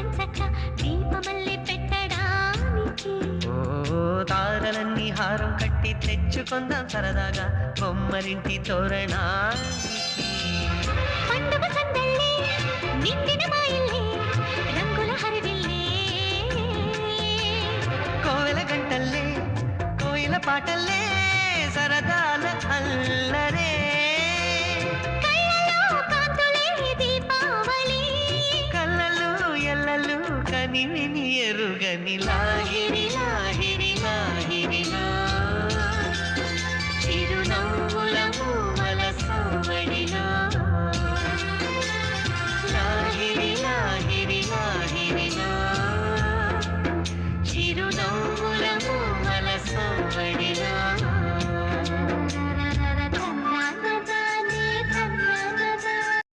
ఎంచక దీపమల్లి పెట్టడానికి. ఓ తారలన్నీ హారం కట్టి తెచ్చుకుందాం సరదాగా బొమ్మరింటి తోరణా పండుగ సందళ్ళి నిండిన మా ఇల్లి రంగుల హరివిల్లి. కోవెల గంటల్లే కోయిల పాటల్లే సరదాల కని విని ఎరుగని లాగిరి లాగిరి లాగిరి నా ఇరు చిరునవ్వుల